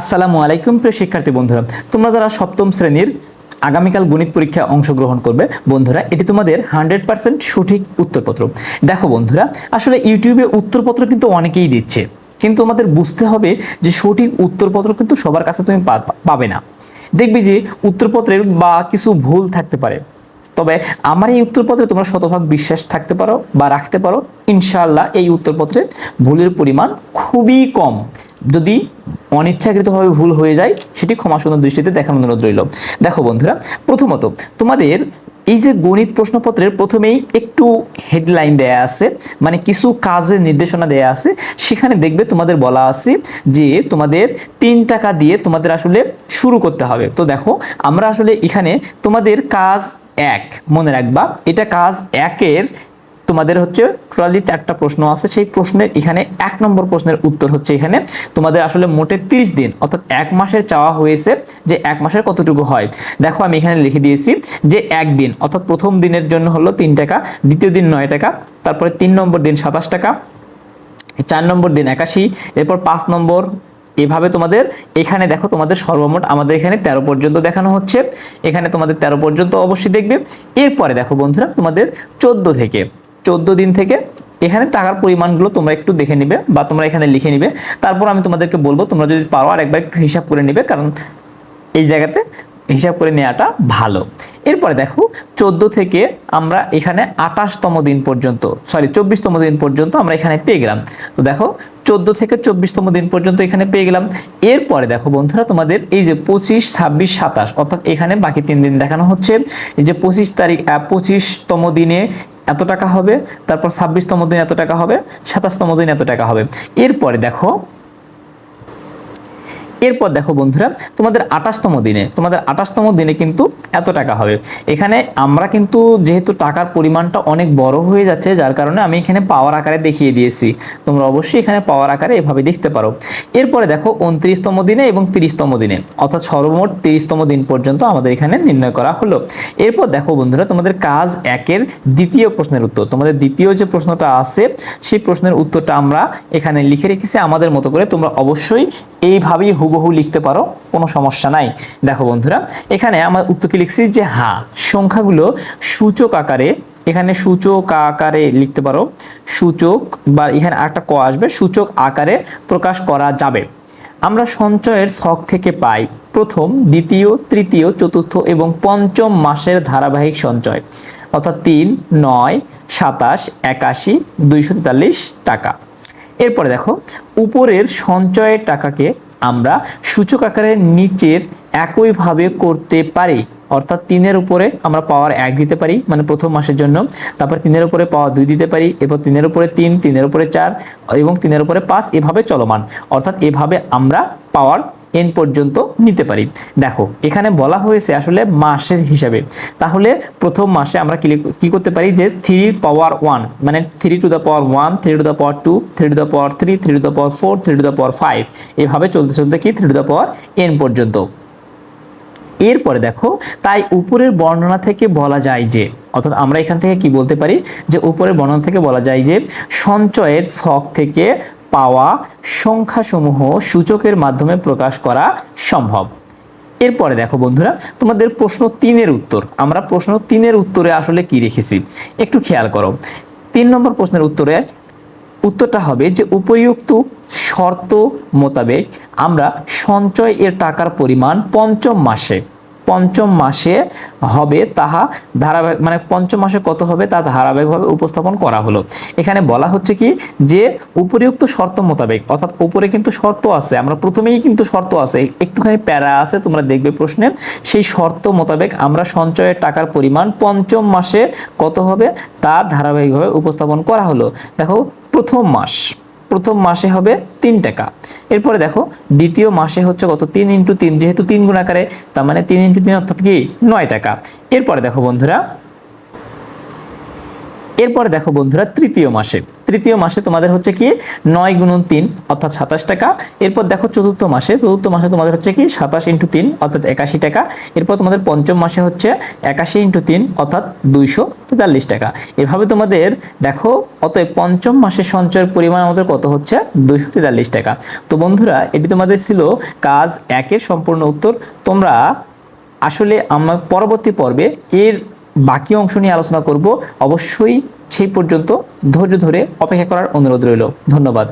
আসসালামু আলাইকুম প্রিয় শিক্ষার্থী বন্ধুরা, তোমরা যারা সপ্তম শ্রেণির আগামীকাল গণিত পরীক্ষায় অংশগ্রহণ করবে, বন্ধুরা, এটি তোমাদের হান্ড্রেড পার্সেন্ট সঠিক উত্তরপত্র। দেখো বন্ধুরা, আসলে ইউটিউবে উত্তরপত্র কিন্তু অনেকেই দিচ্ছে, কিন্তু আমাদের বুঝতে হবে যে সঠিক উত্তরপত্র কিন্তু সবার কাছে তুমি পাবে না। দেখবে যে উত্তরপত্রের বা কিছু ভুল থাকতে পারে তবে আমার এই উত্তরপত্রে তোমরা শতভাগ বিশ্বাস থাকতে পারো বা রাখতে পারো। ইনশাআল্লাহ এই উত্তরপত্রে ভুলের পরিমাণ খুবই কম। যদি অনিচ্ছাকৃতভাবে ভুল হয়ে যায়, সেটি ক্ষমাসুন্দর দৃষ্টিতে দেখার অনুরোধ রইল। দেখো বন্ধুরা, প্রথমত তোমাদের এই যে গণিত প্রশ্নপত্রের প্রথমেই একটু হেডলাইন দেয়া আছে মানে কিছু কাজের নির্দেশনা দেয়া আছে। সেখানে দেখবে তোমাদের বলা আছে যে তোমাদের তিন টাকা দিয়ে তোমাদের আসলে শুরু করতে হবে। তো দেখো, আমরা আসলে এখানে তোমাদের কাজ এক, মনে রাখবা, এটা কাজ একের, তোমাদের হচ্ছে টোটালি চারটা প্রশ্ন আছে, সেই প্রশ্নের এখানে এক নম্বর প্রশ্নের উত্তর হচ্ছে এখানে, তোমাদের আসলে মোটে তিরিশ দিন, অর্থাৎ এক মাসের চাওয়া হয়েছে যে এক মাসের কতটুকু হয়। দেখো, আমি এখানে লিখে দিয়েছি যে একদিন অর্থাৎ প্রথম দিনের জন্য হলো তিন টাকা, দ্বিতীয় দিন নয় টাকা, তারপরে তিন নম্বর দিন সাতাশ টাকা, চার নম্বর দিন একাশি, এরপর পাঁচ নম্বর এভাবে তোমাদের এখানে দেখো, তোমাদের সর্বমোট আমাদের এখানে তেরো পর্যন্ত দেখানো হচ্ছে। এখানে তোমাদের তেরো পর্যন্ত অবশ্যই দেখবে। এরপরে দেখো বন্ধুরা, তোমাদের চোদ্দ থেকে, চোদ্দ দিন থেকে এখানে টাকার পরিমাণগুলো তোমরা একটু দেখে নিবে বা তোমরা এখানে লিখে নিবে। তারপর আমি তোমাদেরকে বলব, তোমরা যদি পারো একবার একটু হিসাব করে নিবে, কারণ এই জায়গাতে হিসাব করে নেওয়াটা ভালো। এরপরে দেখো, চোদ্দ থেকে আমরা এখানে আঠাশতম দিন পর্যন্ত সরি চব্বিশতম দিন পর্যন্ত আমরা এখানে পেয়ে গেলাম। তো দেখো, চোদ্দ থেকে চব্বিশতম দিন পর্যন্ত এখানে পেয়ে গেলাম। এরপরে দেখো বন্ধুরা, তোমাদের এই যে পঁচিশ, ছাব্বিশ, সাতাশ, অর্থাৎ এখানে বাকি তিন দিন দেখানো হচ্ছে, এই যে পঁচিশ তারিখ পঁচিশতম দিনে এত টাকা হবে, তারপর ছাব্বিশতম দিন এত টাকা হবে, সাতাশতম দিন এত টাকা হবে। এরপরে দেখো এরপর দেখো বন্ধুরা, তোমাদের আঠাশতম দিনে, তোমাদের আঠাশতম দিনে কিন্তু এত টাকা হবে। এখানে আমরা কিন্তু যেহেতু টাকার পরিমাণটা অনেক বড় হয়ে যাচ্ছে, যার কারণে আমি এখানে পাওয়ার আকারে দেখিয়ে দিয়েছি। তোমরা অবশ্যই এখানে পাওয়ার আকারে এভাবে দেখতে পারো। এরপরে দেখো উনত্রিশতম দিনে এবং তিরিশতম দিনে, অর্থাৎ সর্বমোট তিরিশতম দিন পর্যন্ত আমাদের এখানে নির্ণয় করা হলো। এরপর দেখো বন্ধুরা, তোমাদের কাজ একের দ্বিতীয় প্রশ্নের উত্তর। তোমাদের দ্বিতীয় যে প্রশ্নটা আছে, সেই প্রশ্নের উত্তরটা আমরা এখানে লিখে রেখেছি। আমাদের মতো করে তোমরা অবশ্যই এইভাবেই হুবহু লিখতে পারো, কোনো সমস্যা নাই। দেখো বন্ধুরা, এখানে আমার উত্তর কি লিখছি? যে হ্যাঁ সংখ্যাগুলো সূচক আকারে, এখানে সূচক আকারে লিখতে পারো। সূচক বা এখানে একটা ক আসবে, সূচক আকারে প্রকাশ করা যাবে। আমরা সঞ্চয়ের ছক থেকে পাই প্রথম, দ্বিতীয়, তৃতীয়, চতুর্থ এবং পঞ্চম মাসের ধারাবাহিক সঞ্চয়। অর্থাৎ তিন, নয়, সাতাশ, একাশি, দুইশো টাকা। এরপরে দেখো, উপরের সঞ্চয়ের টাকাকে আমরা সূচক আকারের নিচের একইভাবে করতে পারি। অর্থাৎ তিনের উপরে আমরা পাওয়ার এক দিতে পারি মানে প্রথম মাসের জন্য। তারপর তিনের উপরে পাওয়ার দুই দিতে পারি এবং তিনের উপরে তিন, তিনের উপরে চার এবং তিনের উপরে পাঁচ এভাবে চলমান। অর্থাৎ এভাবে আমরা পাওয়ার এন পর্যন্ত নিতে পারি। দেখো, এখানে বলা হয়েছে আসলে মাসের হিসাবে। তাহলে প্রথম মাসে আমরা কি করতে পারি যে থ্রি পাওয়ার ওয়ান মানে three to the power one three to the power two three to the power three three to the power four three to the power five এভাবে চলতে চলতে কি? Three to the power N পর্যন্ত। এরপরে দেখো, তাই উপরের বর্ণনা থেকে বলা যায় যে, অর্থাৎ আমরা এখান থেকে কি বলতে পারি? যে উপরের বর্ণনা থেকে বলা যায় যে সঞ্চয়ের ছক থেকে পাওয়া সংখ্যাসমূহ সূচকের মাধ্যমে প্রকাশ করা সম্ভব। এরপরে দেখো বন্ধুরা, তোমাদের প্রশ্ন তিনের উত্তর। আমরা প্রশ্ন তিনের উত্তরে আসলে কি রেখেছি? একটু খেয়াল করো। তিন নম্বর প্রশ্নের উত্তরে উত্তরটা হবে যে উপরিউক্ত শর্ত মোতাবেক আমরা সঞ্চয় এর টাকার পরিমাণ পঞ্চম মাসে পঞ্চম মাসে হবে তাহা ধারাবাহিক মানে পঞ্চম মাসে কত হবে তা ধারাবাহিকভাবে উপস্থাপন করা হলো। এখানে বলা হচ্ছে কি যে উপরিউক্ত শর্ত মোতাবেক, অর্থাৎ উপরে কিন্তু শর্ত আছে, আমরা প্রথমেই কিন্তু শর্ত আছে, একটুখানি প্যারা আছে, তোমরা দেখবে প্রশ্নে। সেই শর্ত মোতাবেক আমরা সঞ্চয়ের টাকার পরিমাণ পঞ্চম মাসে কত হবে তা ধারাবাহিকভাবে উপস্থাপন করা হলো। দেখো, প্রথম মাস। প্রথম মাসে হবে তিন টাকা। এরপরে দেখো, দ্বিতীয় মাসে হচ্ছে কত? তিন ইন্টু তিন, যেহেতু তিন গুণ আকারে, তার মানে তিন ইন্টু তিন অর্থাৎ কি? নয় টাকা। এরপরে দেখো বন্ধুরা, এরপরে দেখো বন্ধুরা, তৃতীয় মাসে। তৃতীয় মাসে তোমাদের হচ্ছে কি নয় গুণন তিন, অর্থাৎ সাতাশ টাকা। এরপর দেখো চতুর্থ মাসে চতুর্থ মাসে তোমাদের হচ্ছে কি সাতাশ ইন্টু তিন, অর্থাৎ একাশি টাকা। এরপর তোমাদের পঞ্চম মাসে হচ্ছে একাশি ইন্টু তিন, অর্থাৎ দুইশো তেতাল্লিশ টাকা। এভাবে তোমাদের দেখো, অতএব পঞ্চম মাসের সঞ্চয়ের পরিমাণ আমাদের কত হচ্ছে? দুইশো তেতাল্লিশ টাকা। তো বন্ধুরা, এটি তোমাদের ছিল কাজ একের সম্পূর্ণ উত্তর। তোমরা আসলে আমরা পরবর্তী পর্বে এর বাকি অংশ নিয়ে আলোচনা করব। অবশ্যই সেই পর্যন্ত ধৈর্য ধরে অপেক্ষা করার অনুরোধ রইল। ধন্যবাদ।